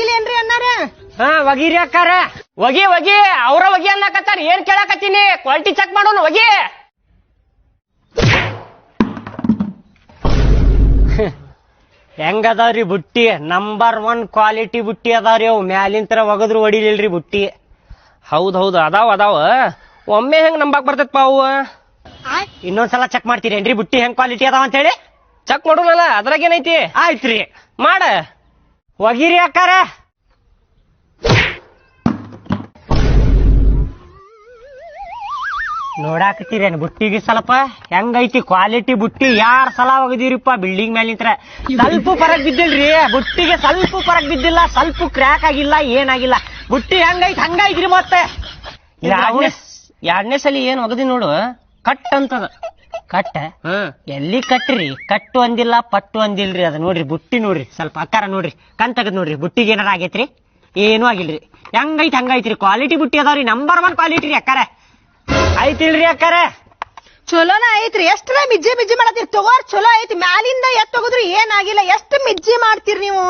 ಇಲ್ಲೇನ್ರಿ ಅನ್ನಾರ? ಹಾ ಒಗಿರಿ ಅಕ್ಕಾರ. ಒಗಿ ಒಗಿ ಅವ್ರ ಒಗಿ ಅನ್ನಕತ್ತಾರ. ಏನ್ ಕೇಳಕತ್ತೀನಿ? ಕ್ವಾಲಿಟಿ ಚೆಕ್ ಮಾಡೋಣ ಒಗಿ ಹೆಂಗದಾವ್ರಿ ಬುಟ್ಟಿ? ನಂಬರ್ ಒನ್ ಕ್ವಾಲಿಟಿ ಬುಟ್ಟಿ ಅದಾವ್ರಿ ಅವು. ಮ್ಯಾಲಿಂತ್ರ ಒಗದ್ರು ಒಡಿಲಿಲ್ರಿ ಬುಟ್ಟಿ. ಹೌದ್ ಹೌದು. ಅದಾವ ಅದಾವ. ಒಮ್ಮೆ ಹೆಂಗ್ ನಂಬಕ್ ಬರ್ತೈತಪ್ಪ ಅವು? ಇನ್ನೊಂದ್ಸಲ ಚೆಕ್ ಮಾಡ್ತೀರೇನ್ರಿ? ಬುಟ್ಟಿ ಹೆಂಗ್ ಕ್ವಾಲಿಟಿ ಅದಾವ ಅಂತೇಳಿ? ಚೆಕ್ ಮಾಡೋಣಲ್ಲ ಅದ್ರಾಗ ಏನೈತಿ ಆಯ್ತ್ರಿ. ಮಾಡ. ಒಗಿರಿ ಅಕ್ಕಾರ ನೋಡಾಕತ್ತೀರೇನು ಬುಟ್ಟಿಗೆ ಸ್ವಲ್ಪ ಹೆಂಗೈತಿ ಕ್ವಾಲಿಟಿ ಬುಟ್ಟಿ? ಯಾರ್ ಸಲ ಒಗದಿರಿಪ್ಪ ಬಿಲ್ಡಿಂಗ್ ಮೇಲೆ ನಿಂತ್ರ ಸ್ವಲ್ಪ ಫರಕ್ ಬಿದ್ದಿಲ್ರಿ. ಬುಟ್ಟಿಗೆ ಸ್ವಲ್ಪ ಫರಕ್ ಬಿದ್ದಿಲ್ಲ ಸ್ವಲ್ಪ ಕ್ರ್ಯಾಕ್ ಆಗಿಲ್ಲ ಏನಾಗಿಲ್ಲ. ಬುಟ್ಟಿ ಹೆಂಗೈತಿ ಹಂಗಾಯ್ತಿರಿ ಮತ್ತೆ. ಎರಡನೇ ಎರಡನೇ ಸಲ ಏನ್ ಒಗದಿ ನೋಡು ಕಟ್ ಅಂತದ. ಕಟ್ಟ. ಹ್ಮ್ ಎಲ್ಲಿ ಕಟ್ಟ್ರಿ ಕಟ್ಟು ಅಂದಿಲ್ಲ ಪಟ್ಟು ಅಂದಿಲ್ರಿ. ಅದ ನೋಡ್ರಿ ಬುಟ್ಟಿ ನೋಡ್ರಿ. ಸ್ವಲ್ಪ ಅಕ್ಕಾರ ನೋಡ್ರಿ. ಕಣ್ ತೆಗದ್ ನೋಡ್ರಿ. ಬುಟ್ಟಿಗೆ ಏನಾರ ಆಗೈತ್ರಿ? ಏನೂ ಆಗಿಲ್ರಿ. ಹೆಂಗೈತಿ ಹಂಗೈತ್ರಿ? ಕ್ವಾಲಿಟಿ ಬುಟ್ಟಿ ಅದಾವ್ರಿ. ನಂಬರ್ ಒನ್ ಕ್ವಾಲಿಟಿ ರೀ ಅಕ್ಕಾರ. ಐತಿಲ್ರಿ ಅಕ್ಕಾರ? ಚಲೋನ ಐತ್ರಿ. ಎಷ್ಟ್ರ ಮಿಜ್ಜಿ ಮಿಜ್ಜಿ ಮಾಡತ್ತೀರಿ? ತಗೋರ್ ಚಲೋ ಐತಿ. ಮ್ಯಾಲಿಂದ ಎತ್ ತಗೋದ್ರಿ ಏನಾಗಿಲ್ಲ. ಎಷ್ಟ್ ಮಿಜ್ಜಿ ಮಾಡ್ತೀರಿ ನೀವು?